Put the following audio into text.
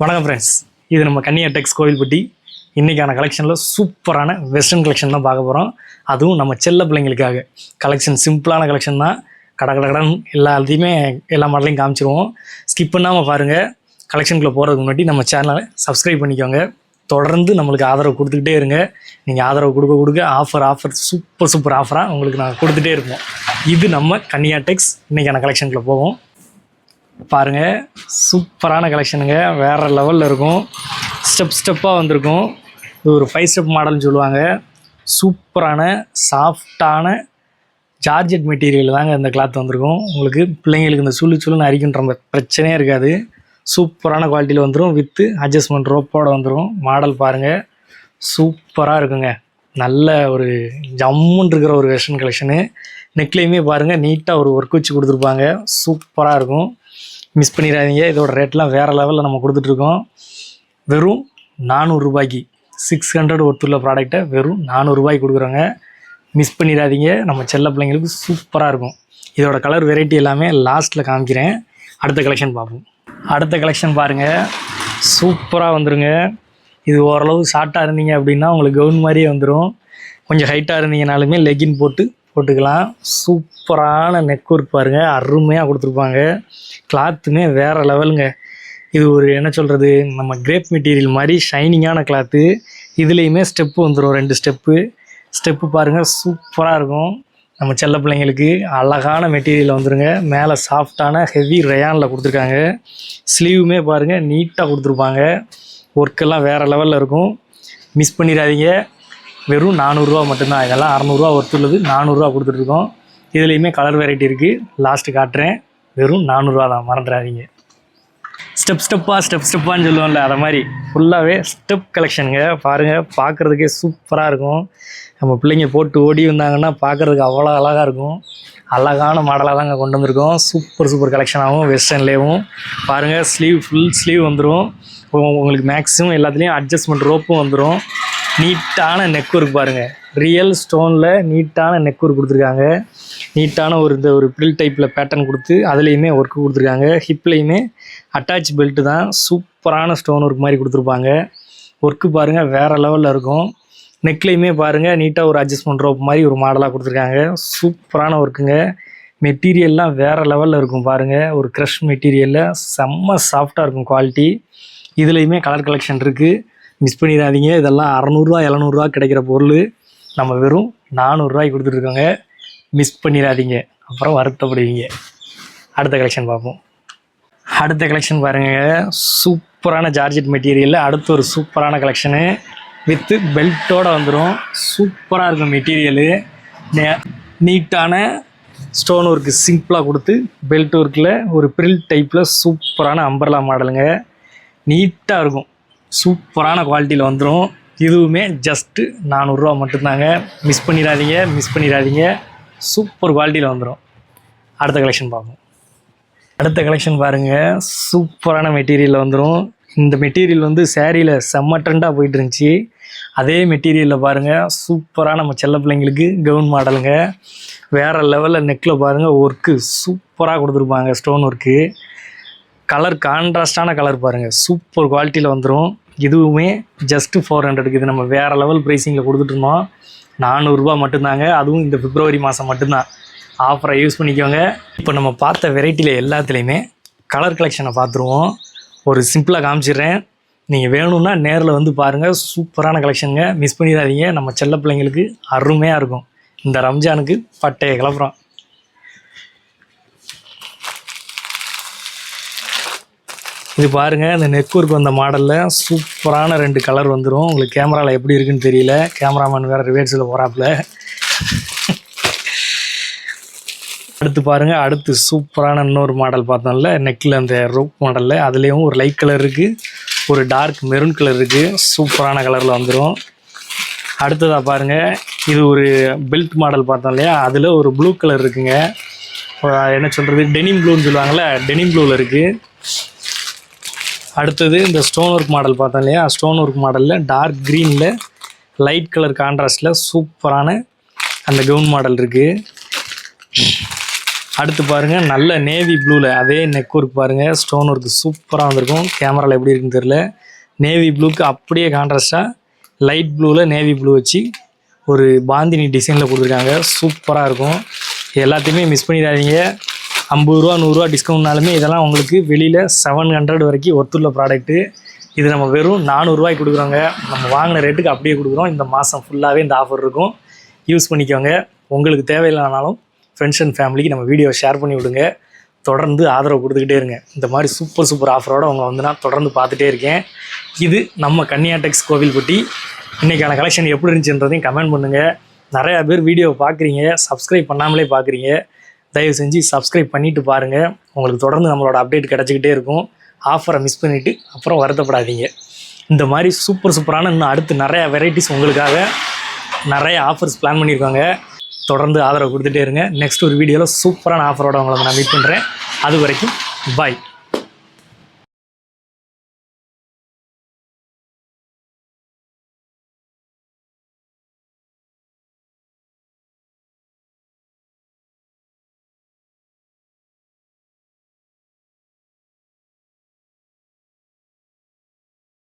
வணக்கம் ஃப்ரெண்ட்ஸ் இது நம்ம கன்னியா டெக்ஸ் கோவில்பட்டி. இன்றைக்கான கலெக்ஷனில் சூப்பரான வெஸ்டர்ன் கலெக்ஷன் தான் பார்க்க போகிறோம் அதுவும் நம்ம செல்ல பிள்ளைங்களுக்காக. கலெக்ஷன் சிம்பிளான கலெக்ஷன் தான். கட கட கடன் எல்லாத்தையுமே எல்லா மாடலையும் காமிச்சிருவோம். ஸ்கிப் பண்ணாமல் பாருங்கள் கலெக்ஷனுக்குள்ளே போகிறதுக்கு முன்னாடி நம்ம சேனலை சப்ஸ்கிரைப் பண்ணிக்கோங்க. தொடர்ந்து நம்மளுக்கு ஆதரவு கொடுத்துக்கிட்டே இருங்க. நீங்கள் ஆதரவு கொடுக்க கொடுக்க ஆஃபர் ஆஃபர் சூப்பர் சூப்பர் ஆஃபராக உங்களுக்கு நாங்கள் கொடுத்துட்டே இருப்போம். இது நம்ம கன்னியா டெக்ஸ் இன்றைக்கான கலெக்ஷனுக்குள்ளே போவோம். பாருங்க சூப்பரான கலெக்ஷனுங்க வேறு லெவலில் இருக்கும். ஸ்டெப் ஸ்டெப்பாக வந்திருக்கும். இது ஒரு ஃபைவ் ஸ்டெப் மாடல்னு சொல்லுவாங்க. சூப்பரான சாஃப்டான ஜார்ஜெட் மெட்டீரியல் தாங்க இந்த கிளாத் வந்திருக்கும். உங்களுக்கு பிள்ளைங்களுக்கு இந்த சுள்ளு சுள்ளுன்னு அரிக்கின்ற பிரச்சனையே இருக்காது. சூப்பரான குவாலிட்டியில் வந்துடும் வித்து அட்ஜஸ்ட்மெண்ட் ரோப்போடு வந்துடும் மாடல் பாருங்கள் சூப்பராக இருக்குங்க. நல்ல ஒரு ஜம்முன்னு இருக்கிற ஒரு வெர்ஷன் கலெக்ஷனு நெக்லையுமே பாருங்கள் நீட்டாக ஒரு ஒர்க் வச்சு கொடுத்துருப்பாங்க. சூப்பராக இருக்கும். மிஸ் பண்ணிடாதீங்க. இதோட ரேட்லாம் வேறு லெவலில் நம்ம கொடுத்துட்ருக்கோம் வெறும் நானூறுரூபாய்க்கு சிக்ஸ் ஹண்ட்ரட் ஒருத்துள்ள ப்ராடக்ட்டை வெறும் நானூறுரூபாய்க்கு கொடுக்குறோங்க. மிஸ் பண்ணிடாதீங்க. நம்ம செல்ல பிள்ளைங்களுக்கு சூப்பராக இருக்கும். இதோட கலர் வெரைட்டி எல்லாமே லாஸ்ட்டில் காமிக்கிறேன். அடுத்த கலெக்ஷன் பார்ப்போம். அடுத்த கலெக்ஷன் பாருங்கள் சூப்பராக வந்துடுங்க இது ஓரளவு ஷார்ட்டாக இருந்தீங்க அப்படின்னா உங்களுக்கு கவுன் மாதிரியே வந்துடும் கொஞ்சம் ஹைட்டாக இருந்தீங்கனாலுமே லெகின் போட்டு போட்டுக்கலாம். சூப்பரான நெக் ஒர்க் பாருங்கள் அருமையாக கொடுத்துருப்பாங்க. கிளாத்துமே வேறு லெவலுங்க இது ஒரு என்ன சொல்கிறது நம்ம கிரேப் மெட்டீரியல் மாதிரி ஷைனிங்கான கிளாத்து இதுலேயுமே ஸ்டெப்பு வந்துடும் ரெண்டு ஸ்டெப்பு ஸ்டெப்பு பாருங்கள் சூப்பராக இருக்கும். நம்ம செல்ல பிள்ளைங்களுக்கு அழகான மெட்டீரியல் வந்துருங்க. மேலே சாஃப்டான ஹெவி ரயானில் கொடுத்துருக்காங்க. ஸ்லீவுமே பாருங்கள் நீட்டாக கொடுத்துருப்பாங்க. ஒர்க்கெல்லாம் வேறு லெவலில் இருக்கும். மிஸ் பண்ணிடாதீங்க. வெறும் நானூறுரூவா மட்டும்தான். இதெல்லாம் அறநூறுவா ஒருத்துள்ளது. நானூறுரூவா கொடுத்துட்ருக்கோம். இதுலேயுமே கலர் வெரைட்டி இருக்குது லாஸ்ட்டு காட்டுறேன். வெறும் நானூறுரூவா தான். மறந்துடாதீங்க. ஸ்டெப் ஸ்டெப்பாக ஸ்டெப் ஸ்டெப்பான்னு சொல்லுவோம்ல அதை மாதிரி. ஃபுல்லாகவே ஸ்டெப் கலெக்ஷனுங்க பாருங்கள் பார்க்குறதுக்கே சூப்பராக இருக்கும். நம்ம பிள்ளைங்க போட்டு ஓடி வந்தாங்கன்னா பார்க்குறதுக்கு அவ்வளோ அழகாக இருக்கும். அழகான மாடலாக தாங்க கொண்டு வந்திருக்கோம். சூப்பர் சூப்பர் கலெக்ஷனாகவும் வெஸ்டர்ன்லேயும் பாருங்கள் ஸ்லீவ் ஃபுல் ஸ்லீவ் வந்துடும் உங்களுக்கு மேக்ஸிமம் எல்லாத்துலேயும் அட்ஜஸ்ட்மெண்ட் ரோப்பும் வந்துடும் நீட்டான நெக் ஒர்க் பாருங்கள் ரியல் ஸ்டோனில் நீட்டான நெக் ஒர்க் கொடுத்துருக்காங்க. நீட்டான ஒரு இந்த ஒரு பில் டைப்பில் பேட்டர்ன் கொடுத்து அதுலேயுமே ஒர்க்கு கொடுத்துருக்காங்க. ஹிப்லேயுமே அட்டாச் பெல்ட்டு தான் சூப்பரான ஸ்டோன் ஒர்க் மாதிரி கொடுத்துருப்பாங்க. ஒர்க்கு பாருங்கள் வேறு லெவலில் இருக்கும். நெக்லேயுமே பாருங்கள் நீட்டாக ஒரு அட்ஜஸ்ட்மெண்ட் ரோப் மாதிரி ஒரு மாடலாக கொடுத்துருக்காங்க. சூப்பரான ஒர்க்குங்க மெட்டீரியல்லாம் வேறு லெவலில் இருக்கும் பாருங்கள் ஒரு க்ரஷ் மெட்டீரியலில் செம்ம சாஃப்டாக இருக்கும் குவாலிட்டி இதுலேயுமே கலர் கலெக்ஷன் இருக்குது மிஸ் பண்ணிடாதீங்க. இதெல்லாம் அறநூறுவா எழுநூறுவா கிடைக்கிற பொருள் நம்ம வெறும் நானூறுரூவாய்க்கு கொடுத்துட்ருக்கோங்க மிஸ் பண்ணிடாதீங்க. அப்புறம் வருத்தப்படுவீங்க. அடுத்த கலெக்ஷன் பார்ப்போம். அடுத்த கலெக்ஷன் பாருங்க. சூப்பரான ஜார்ஜெட் மெட்டீரியலில் அடுத்து ஒரு சூப்பரான கலெக்ஷனு வித்து பெல்ட்டோட வந்துடும் சூப்பராக இருக்கும் மெட்டீரியலு நீட்டான ஸ்டோன் ஒர்க்கு சிம்பிளாக கொடுத்து பெல்ட் ஒர்க்கில் ஒரு ப்ரில் டைப்பில் சூப்பரான அம்பர்லா மாடலுங்க நீட்டாக இருக்கும். சூப்பரான குவாலிட்டியில் வந்துடும் இதுவுமே ஜஸ்ட்டு நானூறுரூவா மட்டும்தாங்க. மிஸ் பண்ணிடாதீங்க மிஸ் பண்ணிடாதீங்க. சூப்பர் குவாலிட்டியில் வந்துடும் அடுத்த கலெக்ஷன் பார்ப்போம். அடுத்த கலெக்ஷன் பாருங்கள் சூப்பரான மெட்டீரியலில் வந்துடும் இந்த மெட்டீரியல் வந்து சேரீயில் செம்ம ட்ரெண்டாக போயிட்டு இருந்துச்சு. அதே மெட்டீரியலில் பாருங்கள் சூப்பராக நம்ம செல்ல பிள்ளைங்களுக்கு கவுன் மாடலுங்க வேறு லெவலில் நெக்கில் பாருங்கள் ஒர்க்கு சூப்பராக கொடுத்துருப்பாங்க ஸ்டோன் ஒர்க்கு கலர் கான்ட்ராஸ்டான கலர் பாருங்கள் சூப்பர் குவாலிட்டியில் வந்துடும் இதுவுமே ஜஸ்ட்டு ஃபோர் ஹண்ட்ரடுக்கு இது நம்ம வேறு லெவல் ப்ரைஸிங்கில் கொடுத்துட்ருந்தோம் நானூறுரூபா மட்டும்தாங்க. அதுவும் இந்த பிப்ரவரி மாதம் மட்டும்தான். ஆஃபரை யூஸ் பண்ணிக்கோங்க. இப்போ நம்ம பார்த்த வெரைட்டியில் எல்லாத்துலேயுமே கலர் கலெக்ஷனை பார்த்துருவோம். ஒரு சிம்பிளாக காமிச்சிடுறேன். நீங்கள் வேணும்னா நேரில் வந்து பாருங்கள் சூப்பரான கலெக்ஷனுங்க மிஸ் பண்ணிடாதீங்க. நம்ம செல்ல பிள்ளைங்களுக்கு அருமையாக இருக்கும். இந்த ரம்ஜானுக்கு பட்டைய கிளப்புறோம். இது பாருங்கள் இந்த நெக் ஒர்க் வந்த மாடலில் சூப்பரான ரெண்டு கலர் வந்துடும் உங்களுக்கு கேமராவில் எப்படி இருக்குன்னு தெரியல. கேமராமேன் வேறு ரிவேர்ஸில் போகிறாப்புல அடுத்து பாருங்கள் அடுத்து சூப்பரான இன்னொரு மாடல் பார்த்தோம்ல நெக்கில் அந்த ரோப் மாடலில் அதுலேயும் ஒரு லைட் கலர் இருக்குது ஒரு டார்க் மெரூன் கலர் இருக்குது சூப்பரான கலரில் வந்துடும் அடுத்ததாக பாருங்கள் இது ஒரு பெல்ட் மாடல் பார்த்தோம் இல்லையா? அதில் ஒரு ப்ளூ கலர் இருக்குங்க. என்ன சொல்கிறது டெனிம் ப்ளூன்னு சொல்லுவாங்கள்ல டெனிம் ப்ளூவில் இருக்குது அடுத்தது இந்த ஸ்டோன் ஒர்க் மாடல் பார்த்தோம் இல்லையா? ஸ்டோன் ஒர்க் மாடலில் டார்க் க்ரீனில் லைட் கலர் கான்ட்ராஸ்டில் சூப்பரான அந்த கவுன் மாடல் இருக்குது அடுத்து பாருங்கள் நல்ல நேவி ப்ளூவில் அதே நெக் ஒர்க் பாருங்கள் ஸ்டோன் ஒர்க் சூப்பராக வந்திருக்கும். கேமராவில் எப்படி இருக்குன்னு தெரில நேவி ப்ளூக்கு அப்படியே கான்ட்ராஸ்டாக லைட் ப்ளூவில் நேவி ப்ளூ வச்சு ஒரு பாந்தினி டிசைனில் கொடுத்துருக்காங்க. சூப்பராக இருக்கும். எல்லாத்தையுமே மிஸ் பண்ணிடாதீங்க. ஐம்பது ரூபா நூறுரூவா டிஸ்கவுண்ட்னாலுமே இதெல்லாம் உங்களுக்கு வெளியில் செவன் ஹண்ட்ரட் வரைக்கும் ஒத்துள்ள ப்ராடக்ட்டு இது நம்ம வெறும் நானூறுரூவாய்க்கு கொடுக்குறோங்க. நம்ம வாங்கின ரேட்டுக்கு அப்படியே கொடுக்குறோம். இந்த மாதம் ஃபுல்லாகவே இந்த ஆஃபர் இருக்கும். யூஸ் பண்ணிக்கோங்க. உங்களுக்கு தேவையில்லைனாலும் ஃப்ரெண்ட்ஸ் அண்ட் ஃபேமிலிக்கு நம்ம வீடியோ ஷேர் பண்ணி விடுங்க. தொடர்ந்து ஆதரவு கொடுத்துக்கிட்டே இருங்க. இந்த மாதிரி சூப்பர் சூப்பர் ஆஃபரோடு அவங்க வந்து நான் தொடர்ந்து பார்த்துட்டே இருக்கேன். இது நம்ம கன்னியாடெக்ஸ் கோவில்பட்டி. இன்றைக்கான கலெக்ஷன் எப்படி இருந்துச்சுன்றதையும் கமெண்ட் பண்ணுங்கள் நிறையா பேர் வீடியோ பார்க்குறீங்க. சப்ஸ்கிரைப் பண்ணாமலே பார்க்குறீங்க. தயவு செஞ்சு சப்ஸ்கிரைப் பண்ணிவிட்டு பாருங்கள் உங்களுக்கு தொடர்ந்து நம்மளோட அப்டேட் கிடச்சிக்கிட்டே இருக்கும். ஆஃபரை மிஸ் பண்ணிவிட்டு அப்புறம் வருத்தப்படாதீங்க. இந்த மாதிரி சூப்பர் சூப்பரான இன்னும் அடுத்து நிறையா வெரைட்டிஸ் உங்களுக்காக நிறைய ஆஃபர்ஸ் பிளான் பண்ணியிருக்காங்க. தொடர்ந்து ஆதரவு கொடுத்துட்டே இருங்க. நெக்ஸ்ட் ஒரு வீடியோவில் சூப்பரான ஆஃபரோட உங்களை நான் மீட் பண்ணுறேன் அது வரைக்கும் பாய்